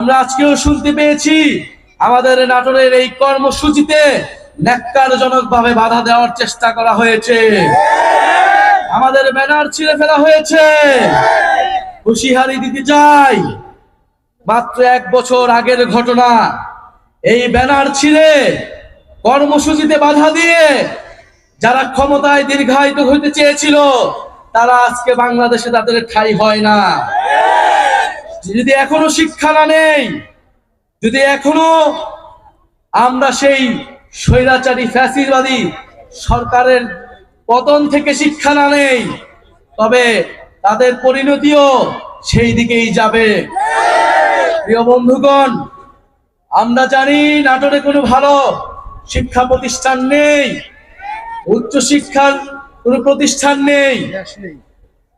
আমরা আজকেও শুনতে পেয়েছি আমাদের নাটোরের এই কর্মসূচিতে ন্যাক্কারজনক ভাবে বাধা দেওয়ার চেষ্টা করা হয়েছে। আমাদের ব্যানার ছিঁড়ে ফেলা হয়েছে। হুঁশিয়ারি দিতে চাই মাত্র এক বছর আগের ঘটনা। এই ব্যানার ছিঁড়ে কর্মসূচিতে বাধা দিয়ে যারা ক্ষমতায় দীর্ঘায়িত হইতে চেয়েছিল, তারা আজকে বাংলাদেশে তাদের ঠাই হয় না। যদি এখনও শিক্ষা না নেই যদি এখনও আমরা সেই স্বৈরাচারী ফ্যাসিবাদী সরকারের পতন থেকে শিক্ষা না নেই তবে তাদের পরিণতিও সেই দিকেই যাবে। প্রিয় বন্ধুগণ আমরা জানি নাটোরে কোনো ভালো শিক্ষা প্রতিষ্ঠান নেই উচ্চ শিক্ষার কোনো প্রতিষ্ঠান নেই।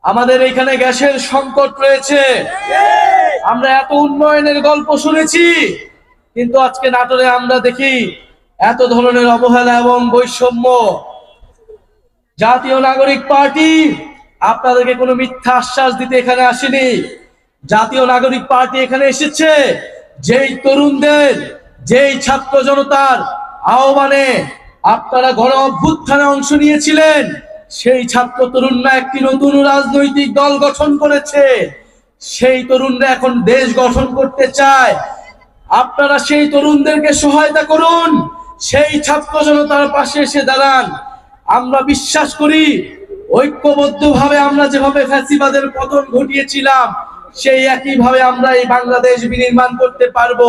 আমাদের এখানে গ্যাসের সংকট রয়েছে। আমরা এত উন্নয়নের গল্প শুনেছি, কিন্তু আজকে নাটোরে আমরা দেখি এত ধরনের অবহেলা এবং বৈষম্য। জাতীয় নাগরিক পার্টি, আপনাদেরকে কোনো মিথ্যা আশ্বাস দিতে এখানে আসেনি। জাতীয় নাগরিক পার্টি এখানে এসেছে, যেই তরুণদের, যেই ছাত্র জনতার আহ্বানে আপনারা গণ অভ্যুত্থানে অংশ নিয়েছিলেন, সেই ছাত্র তরুণরা একটি নতুন রাজনৈতিক দল গঠন করেছে। সেই তরুণরা এখন দেশ গঠন করতে চায়। আপনারা সেই তরুণদেরকে সহায়তা করুন। সেই ছাত্র জনতার পাশে এসে দাঁড়ান। আমরা বিশ্বাস করি, ঐক্যবদ্ধভাবে আমরা যেভাবে ফ্যাসিবাদের পতন ঘটিয়েছিলাম, সেই একইভাবে আমরা এই বাংলাদেশ বিনির্মাণ করতে পারব।